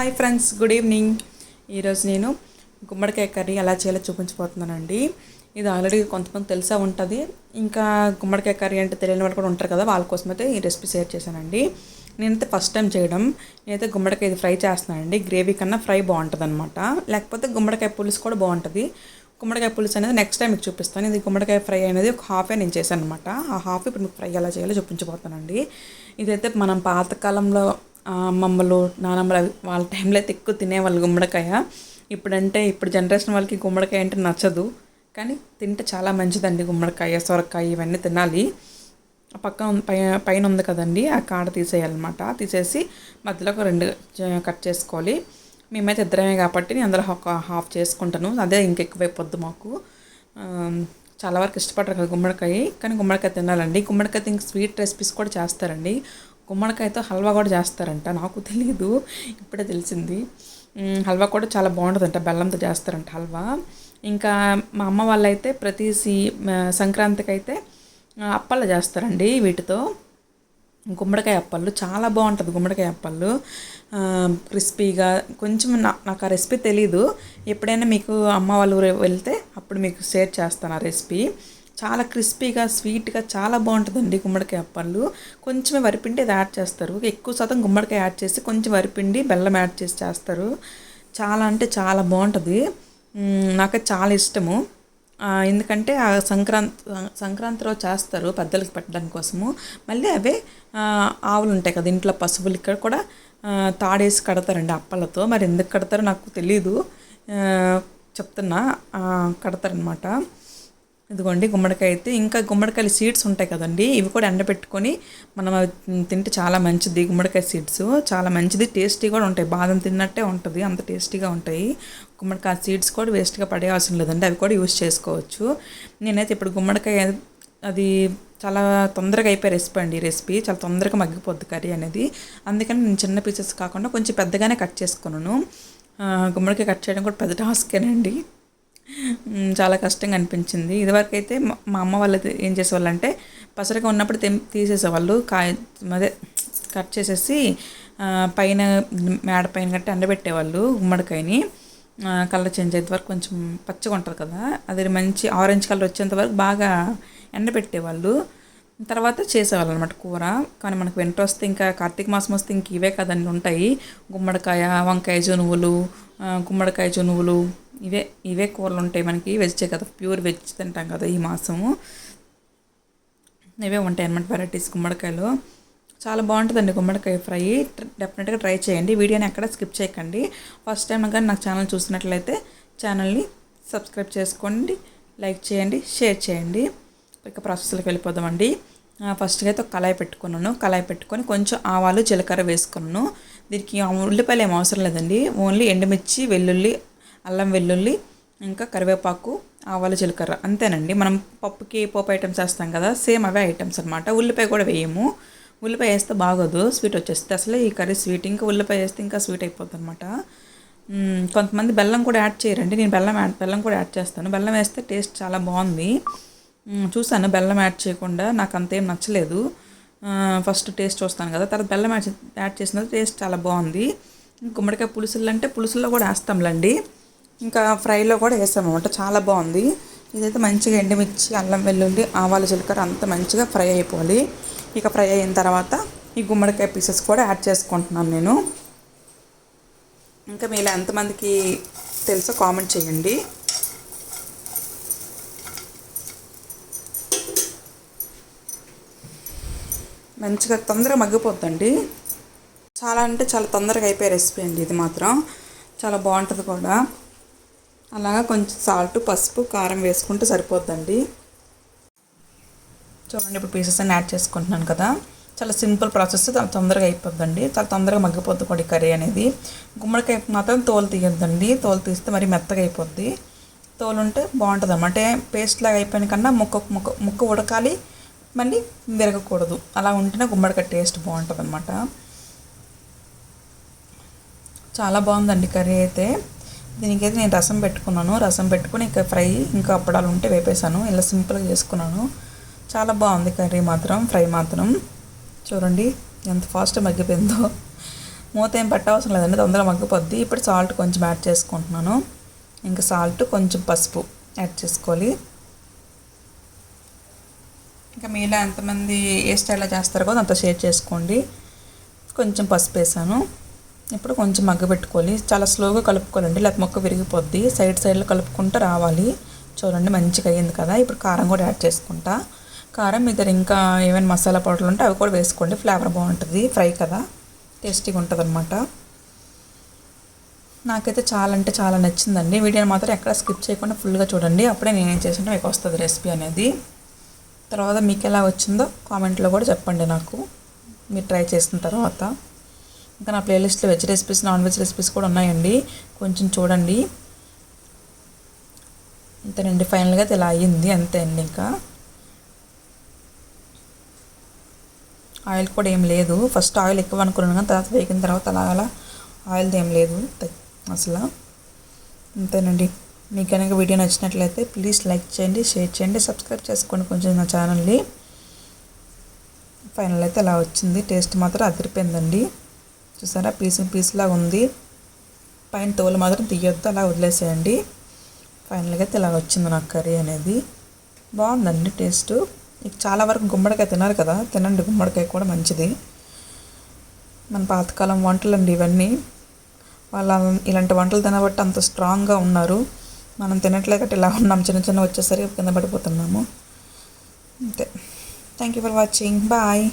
Hi friends good evening ఈరోజు నేను గుమ్మడికాయ కర్రీ ఎలా చేయాలో చూపించబోతున్నానండి. ఇది ఆల్రెడీ కొంతమంది తెలిసే ఉంటుంది. ఇంకా గుమ్మడికాయ కర్రీ అంటే తెలియని వాళ్ళు కూడా ఉంటారు కదా వాళ్ళ కోసం అయితే ఈ రెసిపీ షేర్ చేశానండి. నేనైతే ఫస్ట్ టైం చేయడం. నేనైతే గుమ్మడికాయ ఇది ఫ్రై చేస్తున్నానండి. గ్రేవీ కన్నా ఫ్రై బాగుంటుంది అనమాట లేకపోతే గుమ్మడికాయ పులుసు కూడా బాగుంటుంది. గుమ్మడికాయ పులుసు అనేది నెక్స్ట్ టైం మీకు చూపిస్తాను. ఇది గుమ్మడికాయ ఫ్రై అనేది ఒక హాఫే నేను చేశాను అనమాట ఆ హాఫ్ ఇప్పుడు మీకు ఫ్రై ఎలా చేయాలో చూపించబోతానండి ఇదైతే మనం పాతకాలంలో అమ్మమ్మలు నానమ్మలు వాళ్ళ టైంలో అయితే ఎక్కువ తినేవాళ్ళు గుమ్మడికాయ. ఇప్పుడంటే ఇప్పుడు జనరేషన్ వాళ్ళకి గుమ్మడికాయ అంటే నచ్చదు. కానీ తింటే చాలా మంచిదండి గుమ్మడికాయ సొరకాయ ఇవన్నీ తినాలి. ఆ పక్క పై పైన ఉంది కదండి ఆ కాడ తీసేయాలన్నమాట. తీసేసి మధ్యలో ఒక రెండు కట్ చేసుకోవాలి. మేమైతే ఇద్దరమే కాబట్టి నేను అందులో ఒక హాఫ్ చేసుకుంటాను. అదే ఇంకెక్కువైపోద్ది మాకు. చాలా వరకు ఇష్టపడరు కదా గుమ్మడికాయ. కానీ గుమ్మడికాయ తినాలండి. గుమ్మడికాయ ఇంక స్వీట్ రెసిపీస్ కూడా చేస్తారండి. గుమ్మడికాయతో హల్వా కూడా చేస్తారంట. నాకు తెలియదు ఇప్పుడే తెలిసింది. హల్వా కూడా చాలా బాగుంటుందంట బెల్లంతో చేస్తారంట హల్వా. ఇంకా మా అమ్మ వాళ్ళైతే ప్రతి సీ సంక్రాంతికి అయితే ఆ, అప్పలు చేస్తారండి వీటితో. గుమ్మడికాయ అప్పళ్ళు చాలా బాగుంటుంది గుమ్మడికాయ అప్పళ్ళు క్రిస్పీగా కొంచెం నా నాకు ఆ రెసిపీ తెలీదు. ఎప్పుడైనా మీకు అమ్మ వాళ్ళు వెళ్తే అప్పుడు మీకు షేర్ చేస్తాను ఆ రెసిపీ. చాలా క్రిస్పీగా స్వీట్గా చాలా బాగుంటుందండి గుమ్మడికాయ అప్పళ్ళు. కొంచెమే వరిపిండి అది యాడ్ చేస్తారు. ఎక్కువ శాతం గుమ్మడికాయ యాడ్ చేసి కొంచెం వరిపిండి బెల్లం యాడ్ చేసి చేస్తారు. చాలా అంటే చాలా బాగుంటుంది. నాకు చాలా ఇష్టము. ఎందుకంటే ఆ సంక్రాంతి సంక్రాంతిలో చేస్తారు పెద్దలకి పెట్టడం కోసము. మళ్ళీ అవే ఆవులు ఉంటాయి కదా ఇంట్లో పశువులు ఇక్కడ కూడా తాడేసి కడతారండి అప్పలతో మరి ఎందుకు కడతారో నాకు తెలీదు. చెప్తున్నా. కడతారనమాట ఇదిగోండి గుమ్మడికాయ అయితే. ఇంకా గుమ్మడికాయలు సీడ్స్ ఉంటాయి కదండి ఇవి కూడా ఎండబెట్టుకొని మనం అవి తింటే చాలా మంచిది. గుమ్మడికాయ సీడ్స్ చాలా మంచిది. టేస్టీ కూడా ఉంటాయి. బాదం తిన్నట్టే ఉంటుంది. అంత టేస్టీగా ఉంటాయి. గుమ్మడికాయ సీడ్స్ కూడా వేస్ట్గా పడేయాల్సిన లేదండి. అవి కూడా యూస్ చేసుకోవచ్చు. నేనైతే ఇప్పుడు గుమ్మడికాయ అది చాలా తొందరగా అయిపోయే రెసిపీ అండి ఈ రెసిపీ చాలా తొందరగా మగ్గిపోద్ది కర్రీ అనేది. అందుకని నేను చిన్న పీసెస్ కాకుండా కొంచెం పెద్దగానే కట్ చేసుకున్నాను. గుమ్మడికాయ కట్ చేయడం కూడా పెద్ద టాస్కేనండి చాలా కష్టంగా అనిపించింది. ఇదివరకు అయితే మా అమ్మ వాళ్ళు ఏం చేసేవాళ్ళు అంటే పసరగా ఉన్నప్పుడు తెం తీసేసేవాళ్ళు కాయ అదే కట్ చేసేసి పైన మేడ పైన కట్టి ఎండబెట్టేవాళ్ళు గుమ్మడికాయని. కలర్ చేంజ్ అయ్యేంత వరకు కొంచెం పచ్చగా ఉంటుంది కదా అది మంచి ఆరెంజ్ కలర్ వచ్చేంత వరకు బాగా ఎండబెట్టేవాళ్ళు. తర్వాత చేసేవాళ్ళు అనమాట కూర. కానీ మనకు వెంట వస్తే ఇంకా కార్తీక మాసం వస్తే ఇంక ఇవే కదండి ఉంటాయి. గుమ్మడికాయ వంకాయ జనువులు గుమ్మడికాయ జనువులు ఇవే ఇవే కూరలు ఉంటాయి మనకి. వెజ్జే కదా ప్యూర్ వెజ్ తింటాం కదా ఈ మాసము. ఇవే ఉంటాయి అన్నమాట వెరైటీస్ గుమ్మడికాయలు. చాలా బాగుంటుందండి గుమ్మడికాయ ఫ్రై. డెఫినెట్గా ట్రై చేయండి. వీడియోని ఎక్కడ స్కిప్ చేయకండి. ఫస్ట్ టైం కానీ నాకు ఛానల్ చూసినట్లయితే ఛానల్ని సబ్స్క్రైబ్ చేసుకోండి లైక్ చేయండి షేర్ చేయండి. ఇక ప్రాసెస్లోకి వెళ్ళిపోదామండి. ఫస్ట్గా అయితే ఒక కళాయి పెట్టుకున్నాను. కళాయి పెట్టుకొని కొంచెం ఆవాలు జీలకర్ర వేసుకున్నాను. దీనికి ఉల్లిపాయలు ఏం అవసరం లేదండి. ఓన్లీ ఎండుమిర్చి వెల్లుల్లి అల్లం వెల్లుల్లి ఇంకా కరివేపాకు ఆవాలు జీలకర్ర. అంతేనండి. మనం పప్పుకి పోపు ఐటమ్స్ వేస్తాం కదా సేమ్ అవే ఐటమ్స్ అనమాట ఉల్లిపాయ కూడా వేయము. ఉల్లిపాయ వేస్తే బాగోదు స్వీట్ వచ్చేస్తే అసలు ఈ కర్రీ స్వీట్ ఇంకా ఉల్లిపాయ వేస్తే ఇంకా స్వీట్ అయిపోతుంది అనమాట కొంతమంది బెల్లం కూడా యాడ్ చేయరండి. నేను బెల్లం యాడ్ బెల్లం కూడా యాడ్ చేస్తాను. బెల్లం వేస్తే టేస్ట్ చాలా బాగుంది. చూశాను చూసాను బెల్లం యాడ్ చేయకుండా. నాకు అంతేం నచ్చలేదు. ఫస్ట్ టేస్ట్ చూస్తాను కదా. తర్వాత బెల్లం యాడ్ యాడ్ చేసిన టేస్ట్ చాలా బాగుంది. గుమ్మడికాయ పులుసులు అంటే పులుసుల్లో కూడా వేస్తాంలేండి. ఇంకా ఫ్రైలో కూడా వేసామన్నమాట చాలా బాగుంది. ఇదైతే మంచిగా ఎండుమిర్చి అల్లం వెల్లుల్లి ఆవాలు జీలకర్ర అంతా మంచిగా ఫ్రై అయిపోవాలి. ఇక ఫ్రై అయిన తర్వాత ఈ గుమ్మడికాయ పీసెస్ కూడా యాడ్ చేసుకుంటున్నాను నేను. ఇంకా మీలో ఎంతమందికి తెలుసో కామెంట్ చేయండి. మంచిగా తొందరగా మగ్గిపోద్దండి. చాలా అంటే చాలా తొందరగా అయిపోయే రెసిపీ అండి ఇది మాత్రం. చాలా బాగుంటుంది కూడా. అలాగా కొంచెం సాల్ట్ పసుపు కారం వేసుకుంటే సరిపోద్దండి. చూడండి ఇప్పుడు పీసెస్ అన్ని యాడ్ చేసుకుంటున్నాను కదా. చాలా సింపుల్ ప్రాసెస్ చాలా తొందరగా అయిపోద్దండి. చాలా తొందరగా మగ్గిపోద్ది కూడా కర్రీ అనేది. గుమ్మడికాయ మాత్రం తోలు తీయద్దండి. తోలు తీస్తే మరి మెత్తగా అయిపోద్ది. తోలు ఉంటే బాగుంటుంది అన్నమాట పేస్ట్ లాగా అయిపోయిన కన్నా ముక్క ముక్క ముక్క ఉడకాలి మళ్ళీ విరగకూడదు. అలా ఉంటేనే గుమ్మడికాయ టేస్ట్ బాగుంటుంది అనమాట చాలా బాగుందండి కర్రీ అయితే. దీనికైతే నేను రసం పెట్టుకున్నాను. రసం పెట్టుకుని ఇంకా ఫ్రై ఇంకా అప్పడాలు ఉంటే వేపేసాను ఇలా సింపుల్గా చేసుకున్నాను. చాలా బాగుంది కర్రీ మాత్రం ఫ్రై మాత్రం. చూడండి ఎంత ఫాస్ట్ మగ్గిపోయిందో. మూత ఏం పెట్టవసరం లేదండి. తొందరగా మగ్గిపోద్ది. ఇప్పుడు సాల్ట్ కొంచెం యాడ్ చేసుకుంటున్నాను. ఇంకా సాల్ట్ కొంచెం పసుపు యాడ్ చేసుకోవాలి. ఇంకా మీలో ఎంతమంది ఏ స్టైల్లో చేస్తారో కూడా అంత షేర్ చేసుకోండి. కొంచెం పసుపు వేసాను. ఇప్పుడు కొంచెం మగ్గబెట్టుకోవాలి చాలా స్లోగా కలుపుకోవాలండి. లేకపోతే మొక్క విరిగిపోద్ది. సైడ్ సైడ్లో కలుపుకుంటూ రావాలి. చూడండి మంచిగా అయ్యింది కదా. ఇప్పుడు కారం కూడా యాడ్ చేసుకుంటా. కారం మీ దగ్గర ఇంకా ఏమైనా మసాలా పౌడర్లు ఉంటే అవి కూడా వేసుకోండి. ఫ్లేవర్ బాగుంటుంది. ఫ్రై కదా. టేస్టీగా ఉంటుంది అనమాట నాకైతే చాలా అంటే చాలా నచ్చిందండి. వీడియోని మాత్రం ఎక్కడ స్కిప్ చేయకుండా ఫుల్గా చూడండి. అప్పుడే నేనేం చేసినా మీకు వస్తుంది రెసిపీ అనేది. తర్వాత మీకు ఎలా వచ్చిందో కామెంట్లో కూడా చెప్పండి నాకు. మీరు ట్రై చేసిన తర్వాత. ఇంకా నా ప్లేలిస్ట్లో veg recipes non veg recipes కూడా ఉన్నాయండి. కొంచెం చూడండి. అంతేనండి ఫైనల్గా అయితే ఇలా అయ్యింది. అంతే అండి ఇంకా. ఆయిల్ కూడా ఏం లేదు. ఫస్ట్ ఆయిల్ ఎక్కువ అనుకున్నాను కానీ తర్వాత వేగిన తర్వాత అలా అలా ఆయిల్ది ఏం లేదు. అసలు. అంతేనండి మీకు కనుక వీడియో నచ్చినట్లయితే ప్లీజ్ లైక్ చేయండి షేర్ చేయండి సబ్స్క్రైబ్ చేసుకోండి కొంచెం నా ఛానల్ని ఫైనల్ అయితే అలా వచ్చింది. టేస్ట్ మాత్రం అదిరిపోయిందండి. చూసారా పీసింగ్ పీస్లాగా ఉంది. పైన తోలు మాత్రం తీయొద్దు అలా వదిలేసేయండి. ఫైనల్గా అయితే ఇలా వచ్చింది నాకు కర్రీ అనేది. బాగుందండి టేస్ట్. ఇక చాలా వరకు గుమ్మడికాయ తినారు కదా తినండి. గుమ్మడికాయ కూడా మంచిది. మన పాతకాలం వంటలు అండి ఇవన్నీ. వాళ్ళ ఇలాంటి వంటలు తినబట్టి అంత స్ట్రాంగ్గా ఉన్నారు. మనం తినట్లేకటి ఇలా ఉన్నాం. చిన్న చిన్న వచ్చేసరికి కింద పడిపోతున్నాము. అంతే. Thank you for watching bye